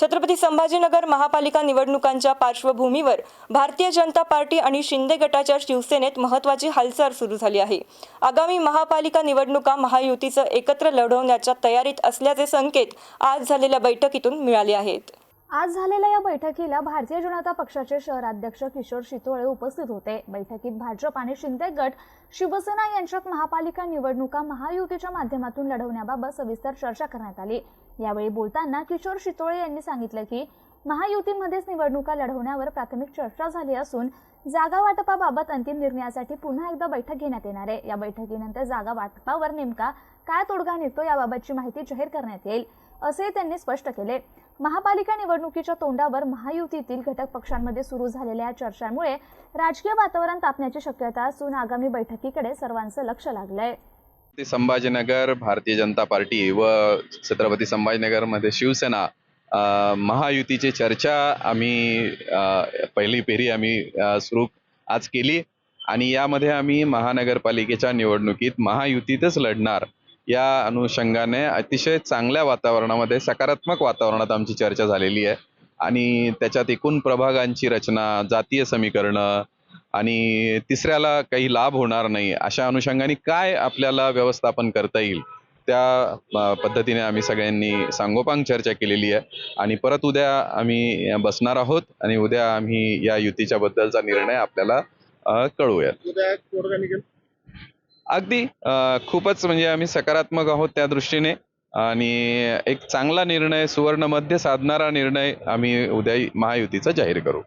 छत्रपती संभाजीनगर महापालिका निवडणुकांच्या पार्श्वभूमीवर भारतीय जनता पार्टी आणि शिंदे गटाच्या शिवसेनेत महत्त्वाची हालचाल सुरू झाली आहे. आगामी महापालिका निवडणुका महायुतीचं एकत्र लढवण्याच्या तयारीत असल्याचे संकेत आज झालेल्या बैठकीतून मिळाले आहेत. आज झालेल्या या बैठकीला भारतीय जनता पक्षाचे शहराध्यक्ष किशोर शितोळे उपस्थित होते. बैठकीत भाजप आणि शिंदे गट शिवसेना यांच्यात महापालिका निवडणुका महायुतीच्या माध्यमातून लढवण्याबाबत सविस्तर चर्चा करण्यात आली. यावेळी बोलताना किशोर शितोळे यांनी सांगितलं की महायुतीमध्येच निवडणुका लढवण्यावर प्राथमिक चर्चा झाली असून जागा वाटपाबाबत अंतिम निर्णयासाठी पुन्हा एकदा बैठक घेण्यात येणार आहे. या बैठकीनंतर जागा वाटपावर नेमका काय तोडगा निघतो याबाबतची माहिती जाहीर करण्यात येईल असे त्यांनी स्पष्ट केले. महापालिका निवडणुकीच्या तोंडावर महायुतीतील घटक पक्षांमध्ये सुरू झालेल्या चर्चांमुळे राजकीय वातावरण तापण्याची शक्यता असून आगामी बैठकीकडे सर्वांचं लक्ष लागलंय. संभाजीनगर भारतीय जनता पार्टी व छत्रपती संभाजीनगरमध्ये शिवसेना महायुतीची चर्चा आम्ही पहिली फेरी आम्ही सुरू आज केली. आणि यामध्ये आम्ही महानगरपालिकेच्या निवडणुकीत महायुतीतच लढणार. या अनुषंगाने अतिशय चांगल्या वातावरणामध्ये सकारात्मक वातावरणात आमची चर्चा झालेली आहे. आणि त्याच्यात एकूण प्रभागांची रचना जातीय समीकरणं आणि तिसऱ्याला काही लाभ होणार नाही अशा अनुषंगाने काय आपल्याला व्यवस्थापन करता येईल त्या पद्धतीने आम्ही सगळ्यांनी सांगोपांग चर्चा केलेली आहे. आणि परत उद्या आम्ही बसणार आहोत आणि उद्या आम्ही या युतीच्या बद्दलचा निर्णय आपल्याला अ, कळवूयात उद्या तोडगा निघेल अगदी खूपच म्हणजे आम्ही सकारात्मक आहोत त्या दृष्टीने. आणि एक चांगला निर्णय सुवर्ण मध्य साधणारा निर्णय आम्ही उद्या महायुतीचा जाहीर करू.